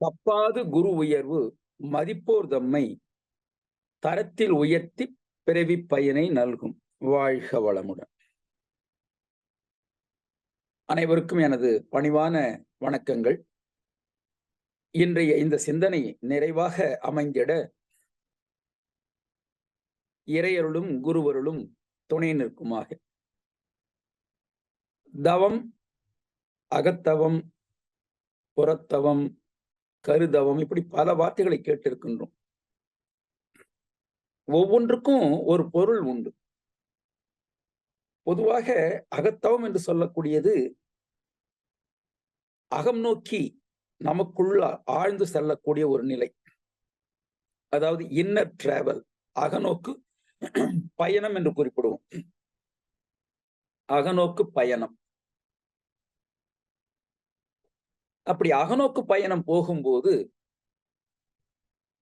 தப்பாது குரு உயர்வு மதிப்போர் தம்மை தரத்தில் உயர்த்தி பிறவி பயனை நல்கும். வாழ்க வளமுடன். அனைவருக்கும் எனது பணிவான வணக்கங்கள். இன்றைய இந்த சிந்தனை நிறைவாக அமைந்திட இறையருளும் குருவருளும் துணை நிற்குமாக. தவம் அகத்தவம் புறத்தவம் கருதவம் இப்படி பல வார்த்தைகளை கேட்டிருக்கின்றோம். ஒவ்வொன்றுக்கும் ஒரு பொருள் உண்டு. பொதுவாக அகத்தவம் என்று சொல்லக்கூடியது அகம் நோக்கி நமக்குள்ள ஆழ்ந்து செல்லக்கூடிய ஒரு நிலை. அதாவது இன்னர் டிராவல் அகநோக்கு பயணம் என்று குறிப்பிடுவோம். அகநோக்கு பயணம். அப்படி அகநோக்கு பயணம் போகும்போது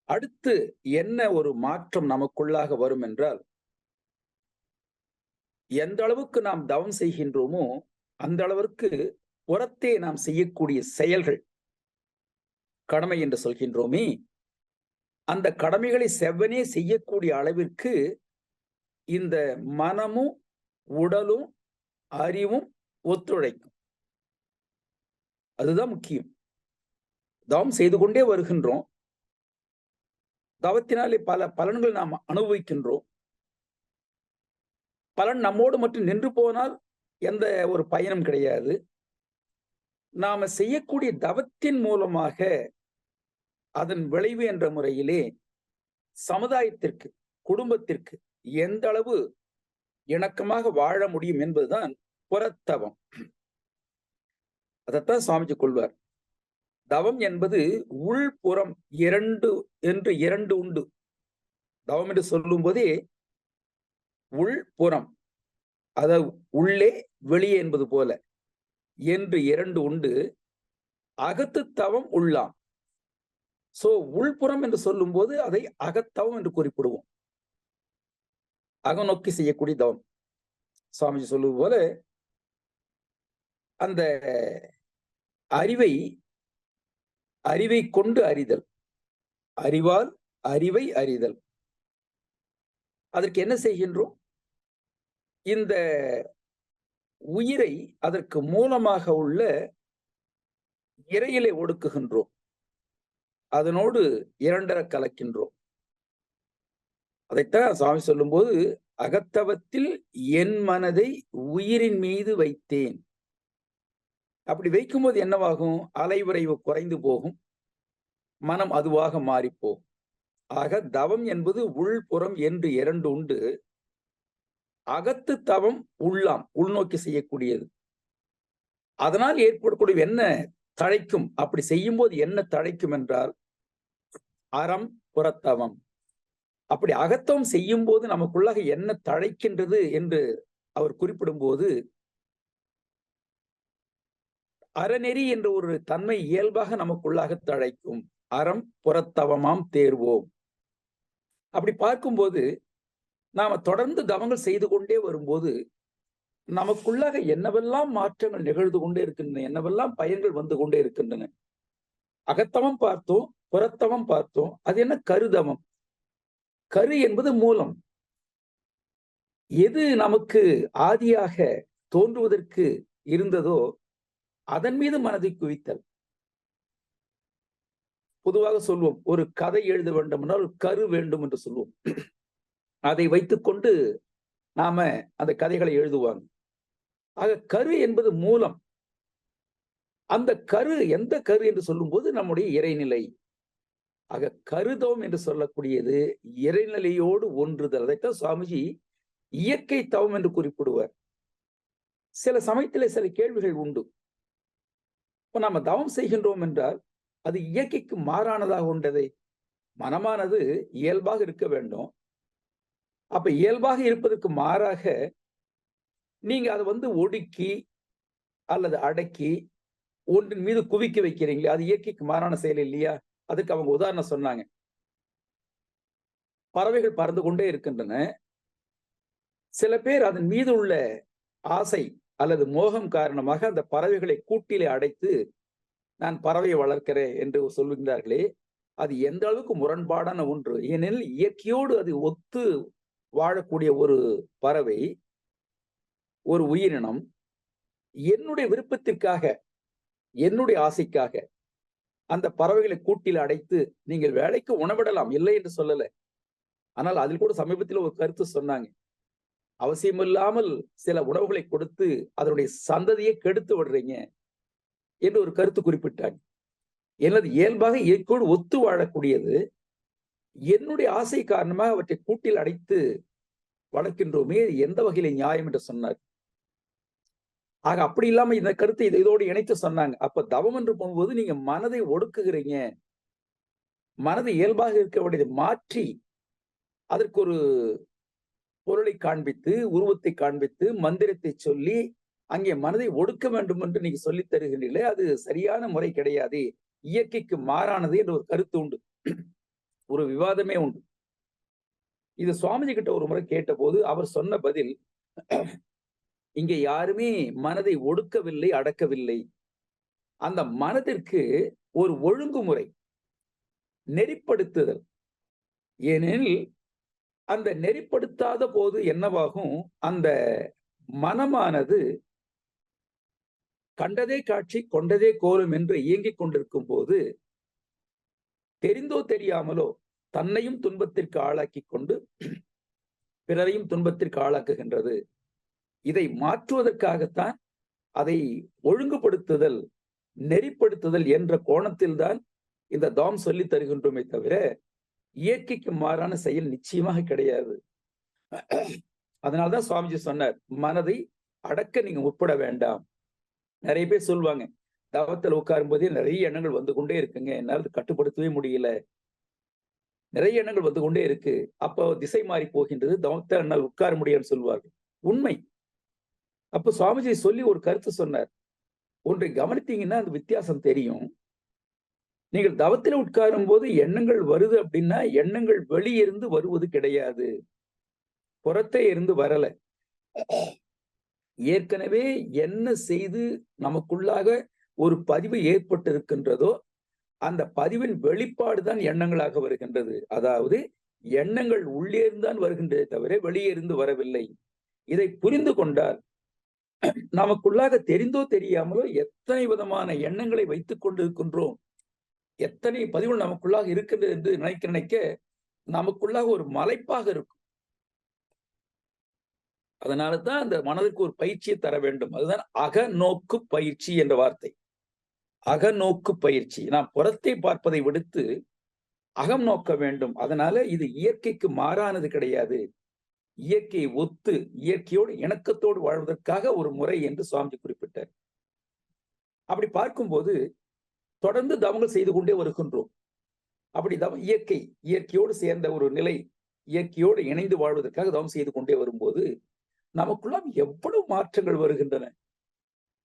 அடுத்து என்ன ஒரு மாற்றம் நமக்குள்ளாக வரும் என்றால் எந்த அளவுக்கு நாம் தவம் செய்கின்றோமோ அந்த அளவிற்கு புறத்தே நாம் செய்யக்கூடிய செயல்கள் கடமை என்று சொல்கின்றோமே. அந்த கடமைகளை செவ்வனே செய்யக்கூடிய அளவிற்கு இந்த மனமும் உடலும் அறிவும் ஒத்துழைக்கும். அதுதான் முக்கியம். தவம் செய்து கொண்டே வருகின்றோம். தவத்தினாலே பல பலன்கள் நாம் அனுபவிக்கின்றோம். பலன் நம்மோடு மட்டும் நின்று போனால் எந்த ஒரு பயனும் கிடையாது. நாம செய்யக்கூடிய தவத்தின் மூலமாக அதன் விளைவு என்ற முறையிலே சமுதாயத்திற்கு குடும்பத்திற்கு எந்த அளவு இணக்கமாக வாழ முடியும் என்பதுதான் புறத்தவம். அதைத்தான் சுவாமிஜி கொள்வார். தவம் என்பது உள்புறம் இரண்டு என்று இரண்டு உண்டு. தவம் என்று சொல்லும் போதே உள்புறம் அத உள்ளே வெளியே என்பது போல என்று இரண்டு உண்டு. அகத்து தவம் உள்ளாம். சோ உள்புறம் என்று சொல்லும் போது அதை அகத்தவம் என்று குறிப்பிடுவோம். அகநோக்கி செய்யக்கூடிய தவம். சுவாமிஜி சொல்லுவது போல அந்த அறிவை அறிவை கொண்டு அறிதல். அறிவால் அறிவை அறிதல். அதற்கு என்ன செய்கின்றோம்? இந்த உயிரை அதற்கு மூலமாக உள்ள இறையிலை ஒடுக்குகின்றோம். அதனோடு இரண்டர கலக்கின்றோம். அதைத்தான் சுவாமி சொல்லும்போது அகத்தவத்தில் என் மனதை உயிரின் மீது வைத்தேன். அப்படி வைக்கும்போது என்னவாகும்? அலைவிரைவு குறைந்து போகும். மனம் அதுவாக மாறிப்போகும் ஆக தவம் என்பது உள்புறம் என்று இரண்டு உண்டு. அகத்து தவம் உள்ளாம் உள்நோக்கி செய்யக்கூடியது. அதனால் ஏற்படக்கூடிய என்ன தழைக்கும். அப்படி செய்யும் போது என்ன தழைக்கும் என்றால் அறம் புறத்தவம். அப்படி அகத்தவம் செய்யும் போது நமக்குள்ளாக என்ன தழைக்கின்றது என்று அவர் குறிப்பிடும் போது அறநெறி என்ற ஒரு தன்மை இயல்பாக நமக்குள்ளாக தழைக்கும். அறம் புறத்தவமாம் தேர்வோம். அப்படி பார்க்கும்போது நாம தொடர்ந்து தவங்கள் செய்து கொண்டே வரும்போது நமக்குள்ளாக என்னவெல்லாம் மாற்றங்கள் நிகழ்ந்து கொண்டே இருக்கின்றன என்னவெல்லாம் பயன்கள் வந்து கொண்டே இருக்கின்றன. அகத்தவம் பார்த்தோம் புறத்தவம் பார்த்தோம் அது என்ன கருதவம்? கரு என்பது மூலம். எது நமக்கு ஆதியாக தோன்றுவதற்கு இருந்ததோ அதன் மீது மனதை குவித்தல். பொதுவாக சொல்வோம் ஒரு கதை எழுத வேண்டும் என்றால் கரு வேண்டும் என்று சொல்லுவோம் அதை வைத்துக்கொண்டு நாம அந்த கதைகளை எழுதுவாங்க. ஆக கரு என்பது மூலம் அந்த கரு எந்த கரு என்று சொல்லும்போது நம்முடைய இறைநிலை. ஆக கருதவம் என்று சொல்லக்கூடியது இறைநிலையோடு ஒன்றுதல். அதைத்தான் சுவாமிஜி இயற்கை தவம் என்று குறிப்பிடுவார். சில சமயத்தில் சில கேள்விகள் உண்டு. இப்போ நம்ம தவம் செய்கின்றோம் என்றால் அது இயற்கைக்கு மாறானதாக உண்டதை மனமானது இயல்பாக இருக்க வேண்டும். அப்ப இயல்பாக இருப்பதற்கு மாறாக நீங்க அதை வந்து ஒடுக்கி அல்லது அடக்கி ஒன்றின் மீது குவிக்க வைக்கிறீங்களே அது இயற்கைக்கு மாறான செயல் இல்லையா? அதுக்கு அவங்க உதாரணம் சொன்னாங்க. பறவைகள் பறந்து கொண்டே இருக்கின்றன. சில பேர் அதன் மீது உள்ள ஆசை அல்லது மோகம் காரணமாக அந்த பறவைகளை கூட்டிலே அடைத்து நான் பறவை வளர்க்கிறேன் என்று சொல்லுகிறார்களே அது எந்த அளவுக்கு முரண்பாடான ஒன்று? ஏனெனில் இயற்கையோடு அது ஒத்து வாழக்கூடிய ஒரு பறவை ஒரு உயிரினம் என்னுடைய விருப்பத்திற்காக என்னுடைய ஆசைக்காக அந்த பறவைகளை கூட்டில் அடைத்து நீங்கள் வேலைக்கு உணவிடலாம் இல்லை என்று சொல்லல. ஆனால் அதில் கூட சமீபத்தில் ஒரு கருத்து சொன்னாங்க. அவசியமில்லாமல் சில உணவுகளை கொடுத்து அதனுடைய சந்ததியை கெடுத்து விடுறீங்க என்று ஒரு கருத்து குறிப்பிட்டாங்க எனது இயல்பாக இயற்கையோடு ஒத்து வாழக்கூடியது. என்னுடைய ஆசை காரணமாக அவற்றை கூட்டில் அடைத்து வளர்க்கின்றோமே எந்த வகையில நியாயம் என்று சொன்னார். ஆக அப்படி இல்லாம இந்த கருத்தை இதை இதோடு இணைத்து சொன்னாங்க. அப்ப தவம் என்று போகும்போது நீங்க மனதை ஒடுக்குகிறீங்க. மனதை இயல்பாக இருக்க வேண்டியதை மாற்றி அதற்கு ஒரு பொருளை காண்பித்து உருவத்தை காண்பித்து மந்திரத்தை சொல்லி அங்கே மனதை ஒடுக்க வேண்டும் என்று நீங்க சொல்லி தருகின்றீர்களே அது சரியான முறை கிடையாது. இயற்கைக்கு மாறானது என்ற ஒரு கருத்து உண்டு. ஒரு விவாதமே உண்டு. இது சுவாமிஜி கிட்ட ஒரு முறை கேட்டபோது அவர் சொன்ன பதில் இங்க யாருமே மனதை ஒடுக்கவில்லை அடக்கவில்லை. அந்த மனதிற்கு ஒரு ஒழுங்குமுறை நெறிப்படுத்துதல். ஏனெனில் அந்த நெறிப்படுத்தாத போது என்னவாகும்? அந்த மனமானது கண்டதே காட்சி கொண்டதே கோலும் என்று இயங்கிக் கொண்டிருக்கும் போது தெரிந்தோ தெரியாமலோ தன்னையும் துன்பத்திற்கு ஆளாக்கி கொண்டு பிறரையும் துன்பத்திற்கு ஆளாக்குகின்றது. இதை மாற்றுவதற்காகத்தான் அதை ஒழுங்குபடுத்துதல் நெறிப்படுத்துதல் என்ற கோணத்தில்தான் இந்த தாம் சொல்லி தருகின்றோமே தவிர இயற்கைக்கு மாறான செயல் நிச்சயமாக கிடையாது. அதனால்தான் சுவாமிஜி சொன்னார் மனதை அடக்க நீங்க உட்பட வேண்டாம். நிறைய பேர் சொல்லுவாங்க தவத்தில் உட்காரும் போதே நிறைய எண்ணங்கள் வந்து கொண்டே இருக்குங்க என்னால் கட்டுப்படுத்தவே முடியல. நிறைய எண்ணங்கள் வந்து கொண்டே இருக்கு. அப்போ திசை மாறி போகின்றது தவத்தை என்னால் உட்கார முடியும்னு சொல்வார்கள் உண்மை. அப்போ சுவாமிஜி சொல்லி ஒரு கருத்து சொன்னார். ஒன்றை கவனித்தீங்கன்னா அந்த வித்தியாசம் தெரியும். நீங்கள் தவத்தில் உட்காரும் போது எண்ணங்கள் வருது அப்படின்னா எண்ணங்கள் வெளியிருந்து வருவது கிடையாது. புறத்தே இருந்து வரல. ஏற்கனவே என்ன செய்து நமக்குள்ளாக ஒரு பதிவு ஏற்பட்டிருக்கின்றதோ அந்த பதிவின் வெளிப்பாடு தான் எண்ணங்களாக வருகின்றது. அதாவது எண்ணங்கள் உள்ளேருந்தான் வருகின்றதே தவிர வெளியே இருந்து வரவில்லை. இதை புரிந்து கொண்டால் நமக்குள்ளாக தெரிந்தோ தெரியாமலோ எத்தனை விதமான எண்ணங்களை வைத்துக் கொண்டிருக்கின்றோம். எத்தனை பதிவுகள் நமக்குள்ளாக இருக்கின்றது என்று நினைக்க நினைக்க நமக்குள்ளாக ஒரு மலைப்பாக இருக்கும். அதனால தான் அந்த மனதிற்கு ஒரு பயிற்சியை தர வேண்டும். அதுதான் அகநோக்கு பயிற்சி என்ற வார்த்தை. அகநோக்கு பயிற்சி. நாம் புறத்தை பார்ப்பதை விடுத்து அகம் நோக்க வேண்டும். அதனால இது இயற்கைக்கு மாறானது கிடையாது. இயற்கையை ஒத்து இயற்கையோடு இணக்கத்தோடு வாழ்வதற்காக ஒரு முறை என்று சுவாமி குறிப்பிட்டார். அப்படி பார்க்கும்போது தொடர்ந்து தவங்கள் செய்து கொண்டே வருகின்றோம். அப்படி தவம் இயற்கை இயற்கையோடு சேர்ந்த ஒரு நிலை இயற்கையோடு இணைந்து வாழ்வதற்காக தவம் செய்து கொண்டே வரும்போது நமக்குள்ளாம் எவ்வளவு மாற்றங்கள் வருகின்றன.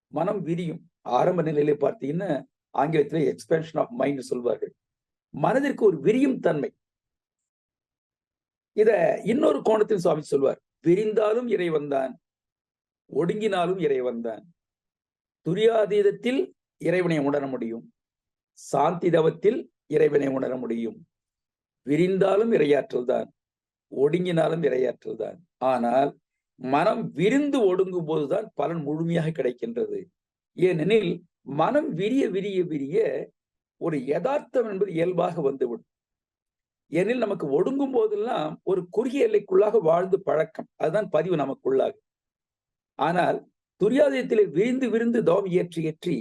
மனம் விரியும். ஆரம்ப நிலையில பார்த்தீங்கன்னா ஆங்கிலத்தில் எக்ஸ்பென்ஷன் ஆஃப் மைண்ட் சொல்வார்கள். மனதிற்கு ஒரு விரியும் தன்மை. இத இன்னொரு கோணத்தில் சுவாமி சொல்வார். விரிந்தாலும் இறைவன் தான் ஒடுங்கினாலும் இறைவன் தான். துரியாதீதத்தில் இறைவனை உணர முடியும். சாந்தி தவத்தில் இறைவனை உணர முடியும். விரிந்தாலும் இரையாற்றல் தான் ஒடுங்கினாலும் இரையாற்றல் தான். ஆனால் மனம் விரிந்து ஒடுங்கும் போதுதான் பலன் முழுமையாக கிடைக்கின்றது. ஏனெனில் மனம் விரிய விரிய விரிய ஒரு யதார்த்தம் என்பது இயல்பாக வந்துவிடும். ஏனில் நமக்கு ஒடுங்கும் போதெல்லாம் ஒரு குறுகிய எல்லைக்குள்ளாக வாழ்ந்து பழக்கம் அதுதான் பதிவு நமக்குள்ளாகும். ஆனால் துரியாதயத்திலே விரிந்து விரிந்து தவம் ஏற்றி ஏற்றி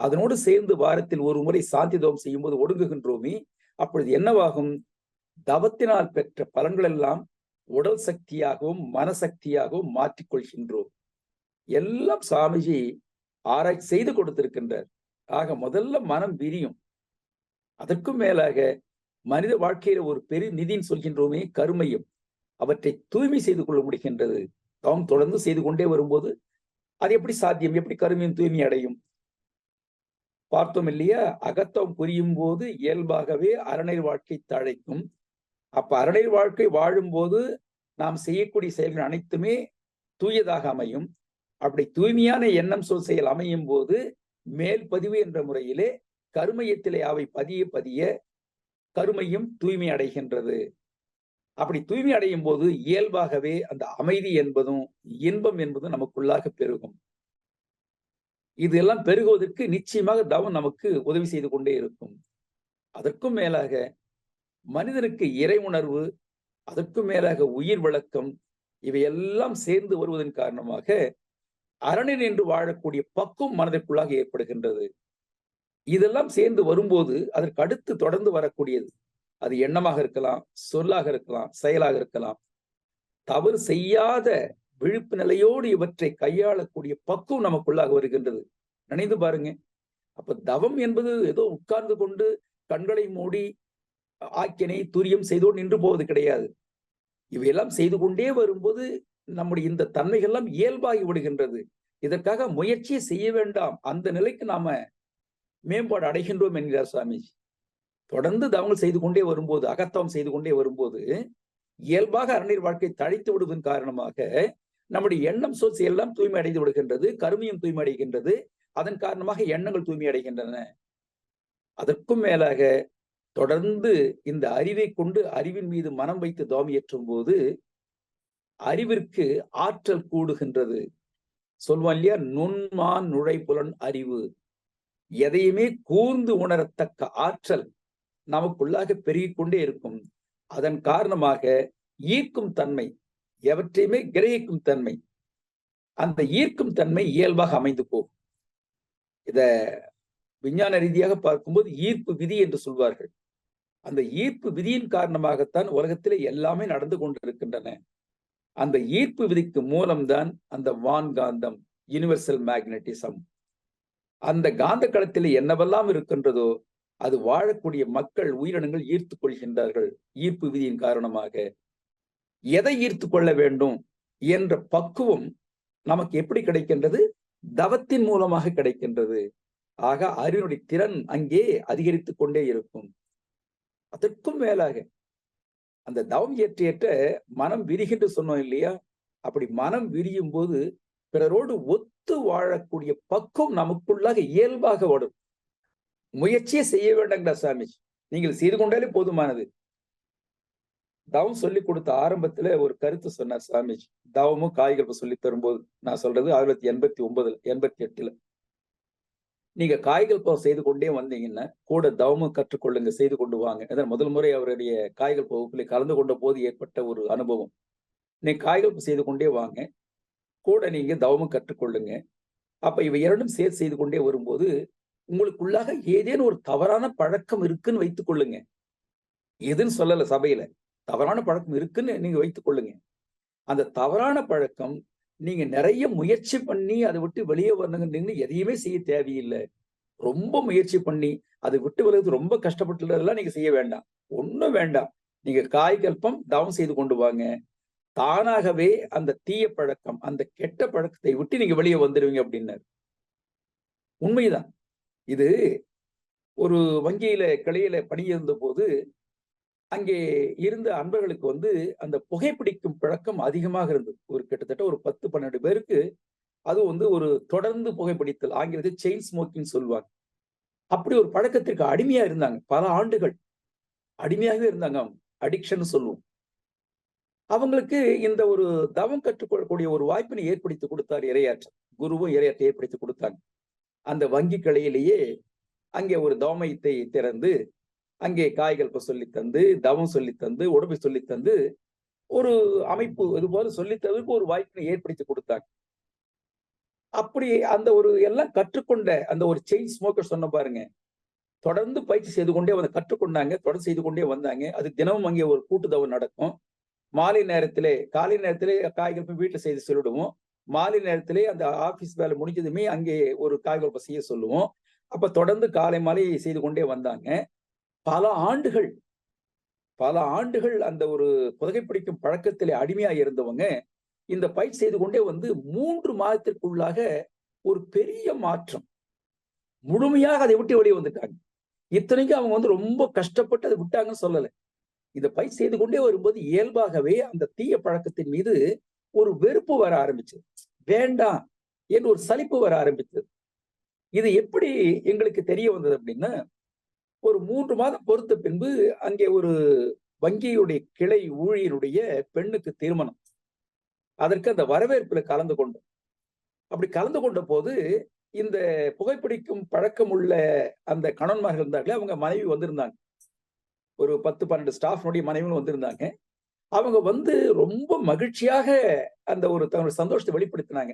அதனோடு சேர்ந்து வாரத்தில் ஒரு முறை சாந்தி தவம் செய்யும் போது ஒடுங்குகின்றோமே அப்பொழுது என்னவாகும்? தவத்தினால் பெற்ற பலன்கள் எல்லாம் உடல் சக்தியாகவும் மனசக்தியாகவும் மாற்றிக்கொள்கின்றோம். எல்லாம் சாமிஜி ஆராய்ச்சி செய்து கொடுத்திருக்கின்றார். ஆக முதல்ல மனம் விரியும். அதற்கும் மேலாக மனித வாழ்க்கையில ஒரு பெரு நிதின்னு சொல்கின்றோமே கருமையும். அவற்றை தூய்மை செய்து கொள்ள முடிகின்றது. தவம் தொடர்ந்து செய்து கொண்டே வரும்போது அது எப்படி சாத்தியம்? எப்படி கருமையும் தூய்மை அடையும்? பார்த்தோம் இல்லையா? அகத்தம் புரியும் போது இயல்பாகவே அறநெறி வாழ்க்கை தழைக்கும். அப்ப அறநெறி வாழ்க்கை வாழும்போது நாம் செய்யக்கூடிய செயல்கள் அனைத்துமே தூயதாக அமையும். அப்படி தூய்மையான எண்ணம் சொல் செயல் அமையும் போது மேல் பதிவு என்ற முறையிலே கருமையத்திலே அவை பதிய பதிய கருமையும் தூய்மை அடைகின்றது. அப்படி தூய்மை அடையும் போது இயல்பாகவே அந்த அமைதி என்பதும் இன்பம் என்பதும் நமக்குள்ளாக பெருகும். இதெல்லாம் பெருகுவதற்கு நிச்சயமாக தவம் நமக்கு உதவி செய்து கொண்டே இருக்கும். அதற்கும் மேலாக மனிதனுக்கு இறை உணர்வு அதற்கும் மேலாக உயிர் விளக்கம் இவையெல்லாம் சேர்ந்து வருவதன் காரணமாக அரணின் என்று வாழக்கூடிய பக்குவம் மனதிற்குள்ளாக ஏற்படுகின்றது. இதெல்லாம் சேர்ந்து வரும்போது அதற்கு அடுத்து தொடர்ந்து வரக்கூடியது. அது எண்ணமாக இருக்கலாம் சொல்லாக இருக்கலாம் செயலாக இருக்கலாம். தவறு செய்யாத விழிப்பு நிலையோடு இவற்றை கையாளக்கூடிய பக்குவம் நமக்குள்ளாக வருகின்றது. நினைந்து பாருங்க. அப்ப தவம் என்பது ஏதோ உட்கார்ந்து கொண்டு கண்களை மூடி ஆக்கினை துரியம் செய்தோடு நின்று போவது கிடையாது. இவையெல்லாம் செய்து கொண்டே வரும்போது நம்முடைய இந்த தன்மைகள்லாம் இயல்பாகி விடுகின்றது. இதற்காக முயற்சியை செய்ய வேண்டாம். அந்த நிலைக்கு நாம மேம்பாடு அடைகின்றோம் என்கிறார் சுவாமிஜி. தொடர்ந்து தவங்கள் செய்து கொண்டே வரும்போது அகத்தவம் செய்து கொண்டே வரும்போது இயல்பாக அறநீர் வாழ்க்கை தழைத்து விடுவதன் காரணமாக நம்முடைய எண்ணம் சொல் எல்லாம் தூய்மை அடைந்து விடுகின்றது கருமையும் தூய்மை அடைகின்றது அதன் காரணமாக எண்ணங்கள் தூய்மை அடைகின்றன அதற்கும் மேலாக தொடர்ந்து இந்த அறிவை கொண்டு அறிவின் மீது மனம் வைத்து தோமி ஏற்றும் போது அறிவிற்கு ஆற்றல் கூடுகின்றது. சொல்வான் இல்லையா? நுண்மான் நுழைப்புலன் அறிவு. எதையுமே கூர்ந்து உணரத்தக்க ஆற்றல் நமக்குள்ளாக பெருகிக் கொண்டே இருக்கும். அதன் காரணமாக ஈர்க்கும் தன்மை எவற்றையுமே கிரகிக்கும் தன்மை அந்த ஈர்க்கும் தன்மை இயல்பாக அமைந்து போகும். இத விஞ்ஞான ரீதியாக பார்க்கும்போது ஈர்ப்பு விதி என்று சொல்வார்கள். அந்த ஈர்ப்பு விதியின் காரணமாகத்தான் உலகத்திலே எல்லாமே நடந்து கொண்டிருக்கின்றன. அந்த ஈர்ப்பு விதிக்கு மூலம்தான் அந்த வான்காந்தம் யூனிவர்சல் மேக்னட்டிசம் அந்த காந்த களத்தில் என்னவெல்லாம் இருக்கின்றதோ அது வாழக்கூடிய மக்கள் உயிரினங்கள் ஈர்த்து கொள்கின்றார்கள் ஈர்ப்பு விதியின் காரணமாக. எதை ஈர்த்து கொள்ள வேண்டும் என்ற பக்குவம் நமக்கு எப்படி கிடைக்கின்றது? தவத்தின் மூலமாக கிடைக்கின்றது. ஆக அறிவினுடைய திறன் அங்கே அதிகரித்துக் கொண்டே இருக்கும். அதற்கும் மேலாக அந்த தவம் ஏற்ற ஏற்ற மனம் விரிகின்ற சொன்னோம் இல்லையா? அப்படி மனம் விரியும் போது பிறரோடு ஒத்து வாழக்கூடிய பக்குவம் நமக்குள்ளாக இயல்பாக வரும் முயற்சியே செய்ய வேண்டாங்கடா சாமி. நீங்கள் செய்து கொண்டாலே போதுமானது. தவம் சொல்லி கொடுத்த ஆரம்பத்துல ஒரு கருத்து சொன்னார் சாமிஜி. தவமும் காய்கறி சொல்லி தரும்போது நான் சொல்றது ஆயிரத்தி தொள்ளாயிரத்தி எண்பத்தி ஒன்பதுல எண்பத்தி எட்டுல. நீங்க காய்கள் பவம் செய்து கொண்டே வந்தீங்கன்னா கூட தவமும் கற்றுக்கொள்ளுங்க செய்து கொண்டு வாங்க. அதான் முதல் முறை அவருடைய காய்கள் வகுப்பில் கலந்து கொண்ட போது ஏற்பட்ட ஒரு அனுபவம். நீங்க காய்கள் செய்து கொண்டே வாங்க. கூட நீங்க தவமும் கற்றுக்கொள்ளுங்க. அப்ப இவை இரண்டும் சேர்த்து செய்து கொண்டே வரும்போது உங்களுக்குள்ளாக ஏதேனும் ஒரு தவறான பழக்கம் இருக்குன்னு வைத்துக் கொள்ளுங்க. எதுன்னு சொல்லல சபையில. தவறான பழக்கம் இருக்குன்னு நீங்க வைத்துக் கொள்ளுங்க. அந்த தவறான பழக்கம் நீங்க நிறைய முயற்சி பண்ணி அதை விட்டு வெளியே வரணுங்கன்னு எதையுமே செய்ய தேவையில்லை. ரொம்ப முயற்சி பண்ணி அதை விட்டு விலகுது ரொம்ப கஷ்டப்பட்டுலாம் நீங்க செய்ய வேண்டாம். ஒன்றும் வேண்டாம். நீங்க காய்கல்பம் தவம் செய்து கொண்டு வாங்க. தானாகவே அந்த தீய பழக்கம் அந்த கெட்ட பழக்கத்தை விட்டு நீங்க வெளியே வந்துடுவீங்க அப்படின்னாரு. உண்மைதான். இது ஒரு வங்கியில கிளையில பணியிருந்த போது அங்கே இருந்த அன்பர்களுக்கு வந்து அந்த புகைப்பிடிக்கும் பழக்கம் அதிகமாக இருந்தது. ஒரு கிட்டத்தட்ட ஒரு பத்து பன்னெண்டு பேருக்கு அது வந்து ஒரு தொடர்ந்து புகைப்பிடித்தல் ஆங்கிலத்தை செயின் ஸ்மோக்கிங் சொல்லுவாங்க. அப்படி ஒரு பழக்கத்திற்கு அடிமையா இருந்தாங்க. பல ஆண்டுகள் அடிமையாகவே இருந்தாங்க அவங்க. அடிக்ஷன் சொல்லுவோம். அவங்களுக்கு இந்த ஒரு தவம் கற்றுக்கொள்ளக்கூடிய ஒரு வாய்ப்பினை ஏற்படுத்தி கொடுத்தார் இரையாற்றல். குருவும் இரையாற்றை ஏற்படுத்தி கொடுத்தாங்க. அந்த வங்கி கிளையிலேயே அங்கே ஒரு தவமயத்தை திறந்து அங்கே காய்கள் சொல்லி தந்து தவம் சொல்லி தந்து உடம்பை சொல்லி தந்து ஒரு அமைப்பு இது போல சொல்லித்ததுக்கு ஒரு வாய்ப்பினை ஏற்படுத்தி கொடுத்தாங்க. அப்படி அந்த ஒரு எல்லாம் கற்றுக்கொண்ட அந்த ஒரு செயின் ஸ்மோக்கர் சொன்ன பாருங்க தொடர்ந்து பயிற்சி செய்து கொண்டே வந்து கற்றுக்கொண்டாங்க தொடர்ந்து செய்து கொண்டே வந்தாங்க. அது தினமும் அங்கே ஒரு கூட்டுதவம் நடக்கும். மாலை நேரத்திலே காலை நேரத்திலே காய்கள் போய் வீட்டில் செய்து சொல்லிடுவோம். மாலை நேரத்திலே அந்த ஆபீஸ் வேலை முடிஞ்சதுமே அங்கே ஒரு காய்கள் செய்ய சொல்லுவோம். அப்ப தொடர்ந்து காலை மாலை செய்து கொண்டே வந்தாங்க. பல ஆண்டுகள் பல ஆண்டுகள் அந்த ஒரு புகைப்பிடிக்கும் பழக்கத்திலே அடிமையா இருந்தவங்க இந்த பயிற்சி செய்து கொண்டே வந்து மூன்று மாதத்திற்குள்ளாக ஒரு பெரிய மாற்றம். முழுமையாக அதை விட்டு வெளியே வந்துட்டாங்க. இத்தனைக்கும் அவங்க வந்து ரொம்ப கஷ்டப்பட்டு அதை விட்டாங்கன்னு சொல்லலை. இதை பயிற்சி செய்து கொண்டே வரும்போது இயல்பாகவே அந்த தீய பழக்கத்தின் மீது ஒரு வெறுப்பு வர ஆரம்பிச்சது. வேண்டாம் என்று ஒரு சலிப்பு வர ஆரம்பித்தது இது எப்படி எங்களுக்கு தெரிய வந்தது அப்படின்னா ஒரு மூன்று மாதம் பொறுத்த பின்பு அங்கே ஒரு வங்கியுடைய கிளை ஊழியருடைய பெண்ணுக்கு திருமணம். அதற்கு அந்த வரவேற்பில் கலந்து கொண்டோம். அப்படி கலந்து கொண்ட போது இந்த புகைப்பிடிக்கும் பழக்கம் உள்ள அந்த கணவன்மார்கள் இருந்தாங்களே அவங்க மனைவி வந்திருந்தாங்க. ஒரு பத்து பன்னெண்டு ஸ்டாஃப்னுடைய மனைவியும் வந்திருந்தாங்க. அவங்க வந்து ரொம்ப மகிழ்ச்சியாக அந்த ஒரு தன்னுடைய சந்தோஷத்தை வெளிப்படுத்தினாங்க.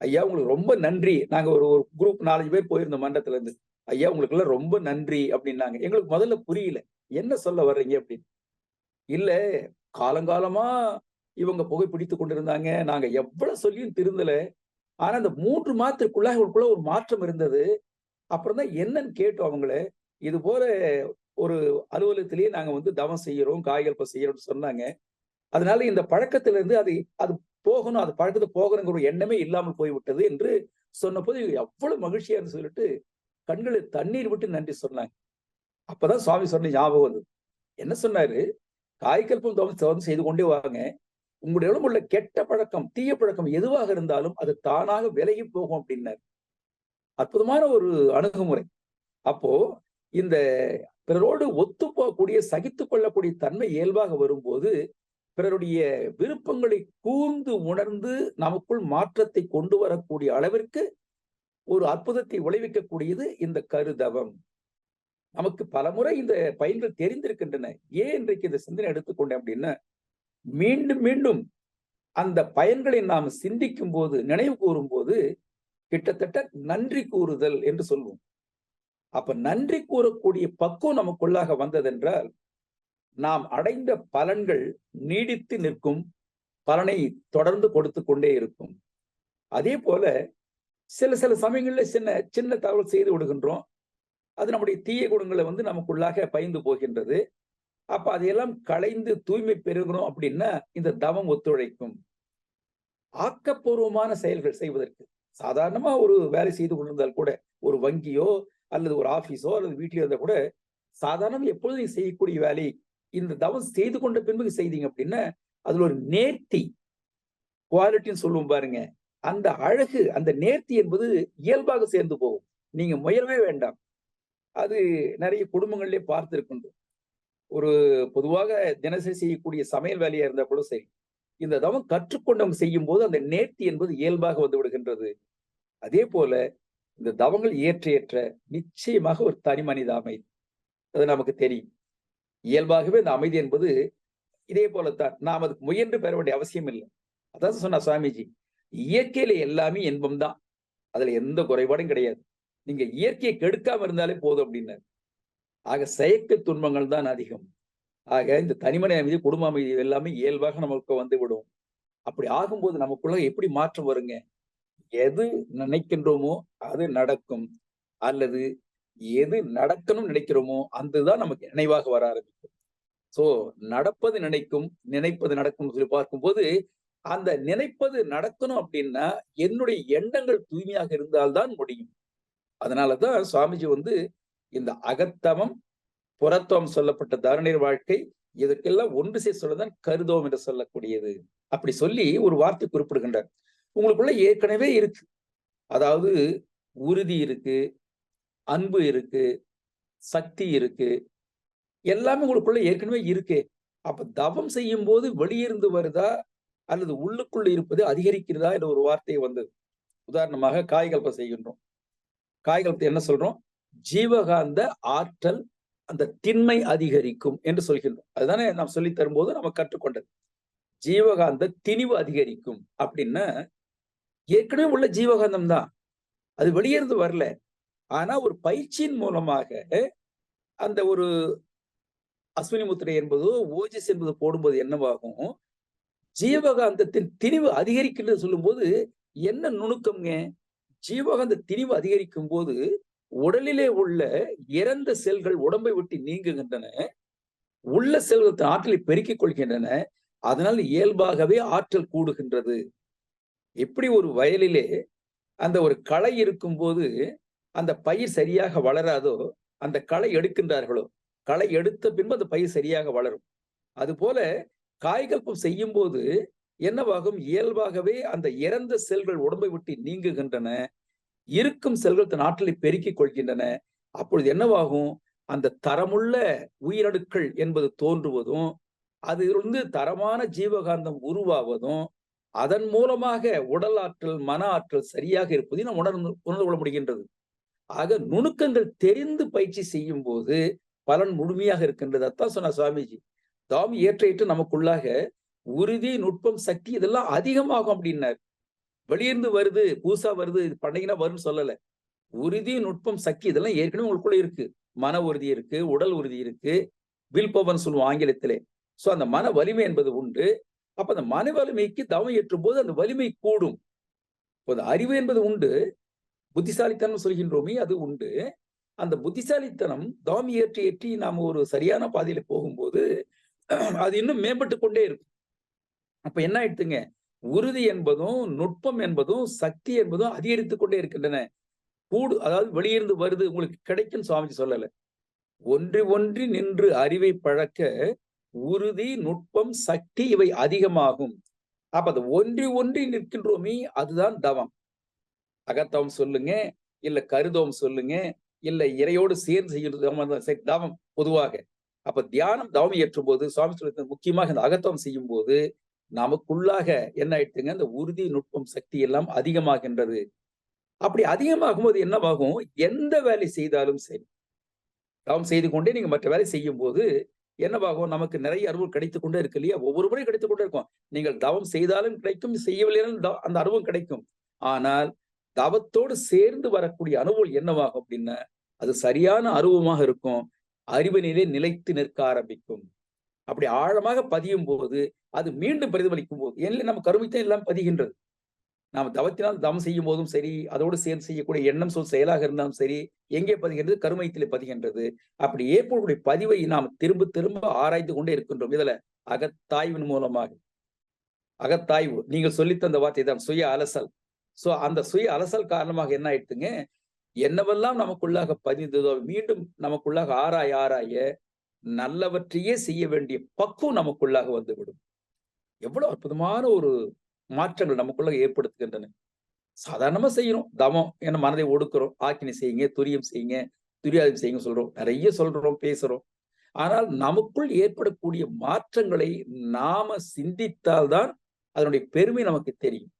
ஐயா உங்களுக்கு ரொம்ப நன்றி. நாங்க ஒரு ஒரு குரூப் நாலஞ்சு பேர் போயிருந்தோம் மண்டத்துல இருந்து ஐயா உங்களுக்கு எல்லாம் ரொம்ப நன்றி அப்படின்னாங்க. எங்களுக்கு முதல்ல புரியல. என்ன சொல்ல வர்றீங்க அப்படின்னு. இல்ல காலங்காலமா இவங்க புகை பிடித்து கொண்டிருந்தாங்க. நாங்க எவ்வளவு சொல்லியும் திருந்தல. ஆனா அந்த மூன்று மாதத்துக்குள்ள அவங்களுக்குள்ள ஒரு மாற்றம் இருந்தது. அப்புறம் தான் என்னன்னு கேட்டோம் அவங்கள. இது போல ஒரு அலுவலகத்திலேயே நாங்க வந்து தவம் செய்யறோம் காய்கல்ப செய்யறோம்னு சொன்னாங்க. அதனால இந்த பழக்கத்துல இருந்து அது அது போகணும் அது பழக்கத்தை போகணுங்கிற ஒரு எண்ணமே இல்லாமல் போய்விட்டது என்று சொன்னபோது எவ்வளவு மகிழ்ச்சியா சொல்லிட்டு கண்களில் தண்ணீர் விட்டு நன்றி சொன்னாங்க. அப்பதான் சுவாமி சொன்ன ஞாபகம் வந்தது. என்ன சொன்னாரு? காய்கல்பம் தவம் தவம் செய்து கொண்டே வாங்க. உங்களுடைய உள்ள கெட்ட பழக்கம் தீய பழக்கம் எதுவாக இருந்தாலும் அது தானாக விலகி போகும் அப்படின்னாரு. அற்புதமான ஒரு அணுகுமுறை. அப்போ இந்த பிறரோடு ஒத்து போகக்கூடிய சகித்து கொள்ளக்கூடிய தன்மை இயல்பாக வரும்போது பிறருடைய விருப்பங்களை கூர்ந்து உணர்ந்து நமக்குள் மாற்றத்தை கொண்டு வரக்கூடிய அளவிற்கு ஒரு அற்புதத்தை விளைவிக்கக்கூடியது இந்த கருதவம். நமக்கு பலமுறை இந்த பயன்கள் தெரிந்திருக்கின்றன. ஏன் இன்றைக்கு இந்த சிந்தனை எடுத்துக்கொண்டேன் அப்படின்னா மீண்டும் மீண்டும் அந்த பயன்களை நாம் சிந்திக்கும் போது நினைவு கூறும் போது கிட்டத்தட்ட நன்றி கூறுதல் என்று சொல்வோம். அப்ப நன்றி கூறக்கூடிய பக்குவம் நமக்குள்ளாக வந்ததென்றால் நாம் அடைந்த பலன்கள் நீடித்து நிற்கும் பலனை தொடர்ந்து கொடுத்து கொண்டே இருக்கும். அதே போல சில சில சமயங்கள்ல சின்ன சின்ன தகவல் செய்து விடுகின்றோம். அது நம்முடைய தீய குணங்களை வந்து நமக்குள்ளாக பயந்து போகின்றது. அப்ப அதையெல்லாம் களைந்து தூய்மை பெறுகிறோம் அப்படின்னா இந்த தவம் ஒத்துழைக்கும். ஆக்கப்பூர்வமான செயல்கள் செய்வதற்கு. சாதாரணமா ஒரு வேலை செய்து கொண்டிருந்தால் கூட ஒரு வங்கியோ அல்லது ஒரு ஆபீஸோ அல்லது வீட்டிலோ இருந்தால் கூட சாதாரணம் எப்பொழுதும் செய்யக்கூடிய வேலை இந்த தவம் செய்து கொண்ட பின்பு செய்தீங்க அப்படின்னா அதுல ஒரு நேர்த்தி குவாலிட்டின்னு சொல்லுவோம் பாருங்க. அந்த அழகு அந்த நேர்த்தி என்பது இயல்பாக சேர்ந்து போகும். நீங்க முயலவே வேண்டாம். அது நிறைய குடும்பங்கள்லயே பார்த்திருக்கின்றோம். ஒரு பொதுவாக தினசரி செய்யக்கூடிய சமையல் வேலையா இருந்தா கூட சரி. இந்த தவம் கற்றுக்கொண்டவங்க செய்யும் போது அந்த நேர்த்தி என்பது இயல்பாக வந்து விடுகின்றது. அதே போல இந்த தவங்கள் ஏற்ற ஏற்ற நிச்சயமாக ஒரு தனி மனித அமைதி. அது நமக்கு தெரியும். இயல்பாகவே இந்த அமைதி என்பது இதே போலத்தான். நாம் அதுக்கு முயன்று பெற வேண்டிய அவசியம் இல்லை. அதான் சொன்ன சுவாமிஜி. இயற்கையில எல்லாமே இன்பம் தான். அதுல எந்த குறைபாடும் கிடையாது. நீங்க இயற்கையை கெடுக்காம இருந்தாலே போதும் அப்படின்னாரு. ஆக செயற்கை துன்பங்கள் தான் அதிகம். ஆக இந்த தனிமனை அமைதி குடும்ப அமைதி எல்லாமே இயல்பாக நமக்கு வந்து விடும். அப்படி ஆகும்போது நமக்குள்ள எப்படி மாற்றம் வருங்க? எது நினைக்கின்றோமோ அது நடக்கும். அல்லது எது நடக்கணும்னு நினைக்கிறோமோ அதுதான் நமக்கு நினைவாக வர ஆரம்பிக்கும். சோ நடப்பது நினைக்கும் நினைப்பது நடக்கும்னு சொல்லி பார்க்கும்போது அந்த நினைப்பது நடக்கணும் அப்படின்னா என்னுடைய எண்ணங்கள் தூய்மையாக இருந்தால்தான் முடியும். அதனாலதான் சுவாமிஜி வந்து இந்த அகத்தவம் புறத்தவம் சொல்லப்பட்ட தருணீர் வாழ்க்கை இதற்கெல்லாம் ஒன்று சேர்த்து சொல்லதான் கருதோம் என்று சொல்லக்கூடியது. அப்படி சொல்லி ஒரு வார்த்தை குறிப்பிடுகின்றார். உங்களுக்குள்ள ஏற்கனவே இருக்கு. அதாவது உறுதி இருக்கு அன்பு இருக்கு சக்தி இருக்கு எல்லாமே உங்களுக்குள்ள ஏற்கனவே இருக்கு. அப்ப தவம் செய்யும் போது வெளியிருந்து வருதா அல்லது உள்ளுக்குள்ள இருப்பது அதிகரிக்கிறதா என்ற ஒரு வார்த்தை வந்தது உதாரணமாக காய்கல்பம் செய்கின்றோம். காய்கல்பத்தை என்ன சொல்றோம்? ஜீவகாந்த ஆற்றல் அந்த திண்மை அதிகரிக்கும் என்று சொல்கின்றோம். அதுதானே நாம் சொல்லி தரும்போது நம்ம கற்றுக்கொண்டது. ஜீவகாந்த திணிவு அதிகரிக்கும் அப்படின்னா ஏற்கனவே உள்ள ஜீவகாந்தம் தான். அது வெளியேறது வரல. ஆனா ஒரு பயிற்சியின் மூலமாக அந்த ஒரு அஸ்வினி முத்திரை என்பதோ ஓஜஸ் என்பது போடும்போது என்னவாகும்? ஜீவகாந்தத்தின் திணிவு அதிகரிக்கின்றது சொல்லும்போது என்ன நுணுக்கம்ங்க? ஜீவகாந்த திணிவு அதிகரிக்கும் போது உடலிலே உள்ள இறந்த செல்கள் உடம்பை விட்டு நீங்குகின்றன. உள்ள செல்கள் ஆற்றலை பெருக்கிக் கொள்கின்றன. அதனால் இயல்பாகவே ஆற்றல் கூடுகின்றது. எப்படி ஒரு வயலிலே அந்த ஒரு களை இருக்கும் போது அந்த பயிர் சரியாக வளராதோ அந்த களை எடுக்கின்றார்களோ களை எடுத்த பின்பு அந்த பயிர் சரியாக வளரும். அது போல காய்கல்பம் செய்யும் போது என்னவாகும்? இயல்பாகவே அந்த இறந்த செல்கள் உடம்பை விட்டு நீங்குகின்றன இருக்கும் செல்கள் தன் ஆற்றலை பெருக்கிக் கொள்கின்றன. அப்பொழுது என்னவாகும்? அந்த தரமுள்ள உயிரணுக்கள் என்பது தோன்றுவதும் அதிலிருந்து தரமான ஜீவகாந்தம் உருவாவதும் அதன் மூலமாக உடல் ஆற்றல் மன ஆற்றல் சரியாக இருப்பதை நாம் உணர்ந்து உணர்ந்து கொள்ள முடிகின்றது. ஆக நுணுக்கங்கள் தெரிந்து பயிற்சி செய்யும் போது பலன் முழுமையாக இருக்கின்றது அதான் சொன்னார் சுவாமிஜி. தாம் ஏற்ற ஏற்று நமக்குள்ளாக உறுதி நுட்பம் சக்தி இதெல்லாம் அதிகமாகும் அப்படின்னார். வெளியிருந்து வருது பூசா வருது இது பண்ணீங்கன்னா வரும்னு சொல்லல. உறுதி நுட்பம் சக்தி இதெல்லாம் ஏற்கனவே உங்களுக்குள்ள இருக்கு. மன உறுதி இருக்கு உடல் உறுதி இருக்கு வில் பவர்னு சொல்லுவோம் ஆங்கிலத்திலே. ஸோ அந்த மன வலிமை என்பது உண்டு. அப்ப அந்த மன வலிமைக்கு தவம் ஏற்றும் போது அந்த வலிமை கூடும். இப்ப அந்த அறிவு என்பது உண்டு. புத்திசாலித்தனம் சொல்கின்றோமே அது உண்டு. அந்த புத்திசாலித்தனம் தவம் ஏற்றி ஏற்றி நாம ஒரு சரியான பாதையில போகும்போது அது இன்னும் மேம்பட்டு கொண்டே இருக்கும். அப்ப என்ன ஆயிடுத்துங்க உறுதி என்பதும் நுட்பம் என்பதும் சக்தி என்பதும் அதிகரித்து கொண்டே இருக்கின்றன. கூடு அதாவது வெளியிருந்து வருது உங்களுக்கு கிடைக்கும் சுவாமிஜி சொல்லல. ஒன்றி ஒன்றி நின்று அறிவை பழக்க உறுதி நுட்பம் சக்தி இவை அதிகமாகும். அப்ப அது ஒன்றி ஒன்றி நிற்கின்றோமே அதுதான் தவம். அகத்தவம் சொல்லுங்க இல்ல கருதவம் சொல்லுங்க இல்ல இறையோடு சேர்ந்து செய்யறது தவம் பொதுவாக. அப்ப தியானம் தவம் ஏற்றும் போது சுவாமி சொல்லி முக்கியமாக இந்த அகத்தவம் செய்யும் போது நமக்குள்ளாக என்ன ஆயிடுச்சுங்க இந்த உறுதி நுட்பம் சக்தி எல்லாம் அதிகமாகின்றது. அப்படி அதிகமாகும் போது என்னவாகும்? எந்த வேலை செய்தாலும் சரி. தவம் செய்து கொண்டே நீங்க மற்ற வேலை செய்யும் போது என்னவாகும்? நமக்கு நிறைய அருவல் கிடைத்து கொண்டே இருக்கு இல்லையா? ஒவ்வொரு முறையும் கிடைத்து கொண்டே இருக்கும். நீங்கள் தவம் செய்தாலும் கிடைக்கும் செய்யவில்லைனாலும் அந்த அருவம் கிடைக்கும். ஆனால் தவத்தோடு சேர்ந்து வரக்கூடிய அனுபவம் என்னவாகும் அப்படின்னா அது சரியான அருவமாக இருக்கும். அறிவினிலே நிலைத்து நிற்க ஆரம்பிக்கும். அப்படி ஆழமாக பதியும் போது அது மீண்டும் பிரதிபலிக்கும் போது ஏனில் நம்ம கருமித்தான் எல்லாம் பதிகின்றது. நாம் தவத்தினால் தவம் செய்யும் போதும் சரி அதோடு சேர்ந்து செய்யக்கூடிய எண்ணம் சொல் செயலாக இருந்தாலும் சரி எங்கே பதிகின்றது? கருமையத்திலே பதிகின்றது. அப்படி ஏற்படக்கூடிய பதிவை நாம் திரும்ப திரும்ப ஆராய்ந்து கொண்டே இருக்கின்றோம். இதுல அகத்தாய்வின் மூலமாக. அகத்தாய்வு. நீங்கள் சொல்லித்தந்த வார்த்தை தான் சுய அலசல். சோ அந்த சுய அலசல் காரணமாக என்ன ஆயிடுத்துங்க என்னவெல்லாம் நமக்குள்ளாக பதிந்ததோ மீண்டும் நமக்குள்ளாக ஆராய ஆராய நல்லவற்றையே செய்ய வேண்டிய பக்குவம் நமக்குள்ளாக வந்துவிடும். எவ்வளவு அற்புதமான ஒரு மாற்றங்கள் நமக்குள்ளாக ஏற்படுத்துகின்றன. சாதாரணமா செய்யறோம். தமம் என்ன மனதை ஒடுக்குறோம். ஆக்கினை செய்யுங்க துரியம் செய்யுங்க துரியாதம் செய்யுங்க சொல்றோம். நிறைய சொல்றோம் பேசுறோம். ஆனால் நமக்குள் ஏற்படக்கூடிய மாற்றங்களை நாம சிந்தித்தால்தான் அதனுடைய பெருமை நமக்கு தெரியும்.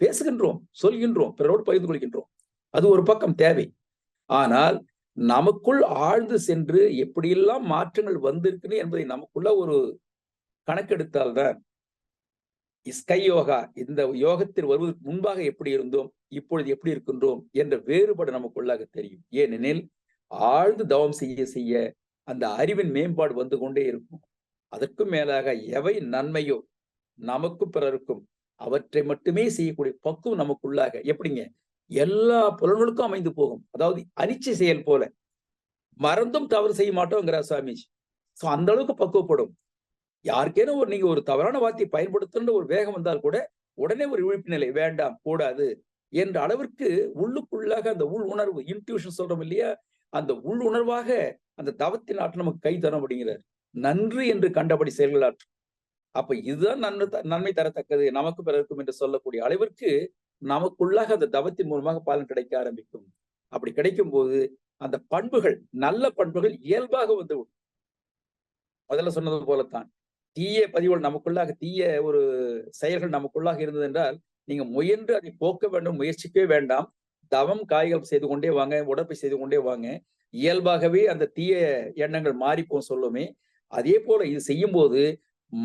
பேசுகின்றோம் சொல்கின்றோம் பிறரோடு பகிர்ந்து கொள்கின்றோம். அது ஒரு பக்கம் தேவை. ஆனால் நமக்குள் ஆழ்ந்து சென்று எப்படியெல்லாம் மாற்றங்கள் வந்திருக்குன்னு என்பதை நமக்குள்ள ஒரு கணக்கெடுத்தால்தான் ஸ்கை யோகா இந்த யோகத்தில் வருவதற்கு முன்பாக எப்படி இருந்தோம் இப்பொழுது எப்படி இருக்கின்றோம் என்ற வேறுபாடு நமக்குள்ளாக தெரியும். ஏனெனில் ஆழ்ந்து தவம் செய்ய செய்ய அந்த அறிவின் மேம்பாடு வந்து கொண்டே இருக்கும். அதற்கும் மேலாக எவை நன்மையோ நமக்கும் பிறருக்கும் அவற்றை மட்டுமே செய்யக்கூடிய பக்குவம் நமக்குள்ளாக எப்படிங்க? எல்லா புலன்களுக்கும் அமைந்து போகும். அதாவது அனிச்சை செயல் போல. மறந்தும் தவறு செய்ய மாட்டோங்கிறார் சுவாமிஜி. சோ அந்த அளவுக்கு பக்குவப்படும். யாருக்கேனும் ஒரு நீங்க ஒரு தவறான வார்த்தையை பயன்படுத்துன்ற ஒரு வேகம் வந்தால் கூட உடனே ஒரு விழிப்பு நிலை வேண்டாம் கூடாது என்ற அளவிற்கு உள்ளுக்குள்ளாக அந்த உள் உணர்வு இன்ட்யூஷன் சொல்றோம் இல்லையா? அந்த உள் உணர்வாக அந்த தவத்தின் ஆற்றல் நமக்கு கை தரும் அப்படிங்கிறார். நன்று என்று கண்டபடி செயல்கள் ஆற்றும் அப்ப இதுதான் நன்மை நன்மை தரத்தக்கது நமக்கு பிறருக்கும் என்று சொல்லக்கூடிய அளவிற்கு நமக்குள்ளாக அந்த தவத்தின் மூலமாக பலன் கிடைக்க ஆரம்பிக்கும். அப்படி கிடைக்கும் போது அந்த பண்புகள் நல்ல பண்புகள் இயல்பாக வந்து முதல்ல சொன்னது போலத்தான். தீய பதிவுகள் நமக்குள்ளாக தீய ஒரு செயல்கள் நமக்குள்ளாக இருந்தது என்றால் நீங்க முயன்று அதை போக்க வேண்டும் முயற்சிக்கவே வேண்டாம். தவம் காய்கள் செய்து கொண்டே வாங்க உடற்பை செய்து கொண்டே வாங்க. இயல்பாகவே அந்த தீய எண்ணங்கள் மாறிப்போம் சொல்லுமே. அதே போல இது செய்யும் போது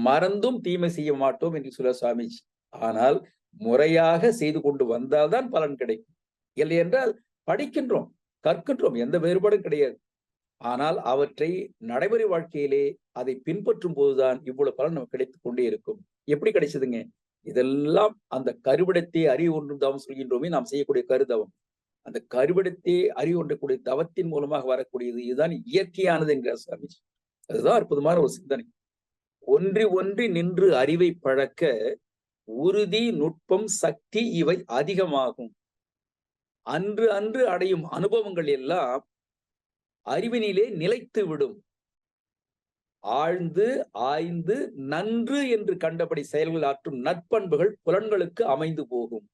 மறந்தும் தீமை செய்ய மாட்டோம் என்று சொல்ல சுவாமிஜி. ஆனால் முறையாக செய்து கொண்டு வந்தால்தான் பலன் கிடைக்கும். இல்லை என்றால் படிக்கின்றோம் கற்கின்றோம் எந்த வேறுபாடும் கிடையாது. ஆனால் அவற்றை நடைமுறை வாழ்க்கையிலே அதை பின்பற்றும் போதுதான் இவ்வளவு பலன் நமக்கு கிடைத்துக் கொண்டே இருக்கும். எப்படி கிடைச்சதுங்க? இதெல்லாம் அந்த கருவிடத்தை அறிவு ஒன்றும் தவம் சொல்கின்றோமே நாம் செய்யக்கூடிய கருதவம். அந்த கருவிடத்தை அறிவு ஒன்றக்கூடிய தவத்தின் மூலமாக வரக்கூடியது இதுதான் இயற்கையானது என்கிறார் சுவாமி அதுதான் அற்புதமான ஒரு சிந்தனை. ஒன்றி ஒன்றி நின்று அறிவை பழக்க உறுதி நுட்பம் சக்தி இவை அதிகமாகும். அன்று அன்று அடையும் அனுபவங்கள் எல்லாம் அறிவினிலே நிலைத்து விடும். ஆழ்ந்து ஆய்ந்து நன்று என்று கண்டபடி செயல்கள் ஆற்றும் நற்பண்புகள் புலன்களுக்கு அமைந்து போகும்.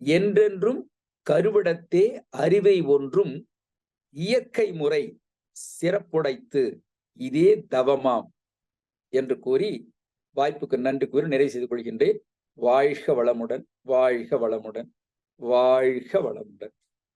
என்றென்றும் கருவிடத்தே அறிவை ஒன்றும் இயற்கை முறை சிறப்புடைத்து இதே தவமாம் என்று கூறி வாய்ப்புக்கு நன்றி கூறி நிறைவு செய்து கொள்கின்றேன். வாழ்க வளமுடன் வாழ்க வளமுடன் வாழ்க வளமுடன்.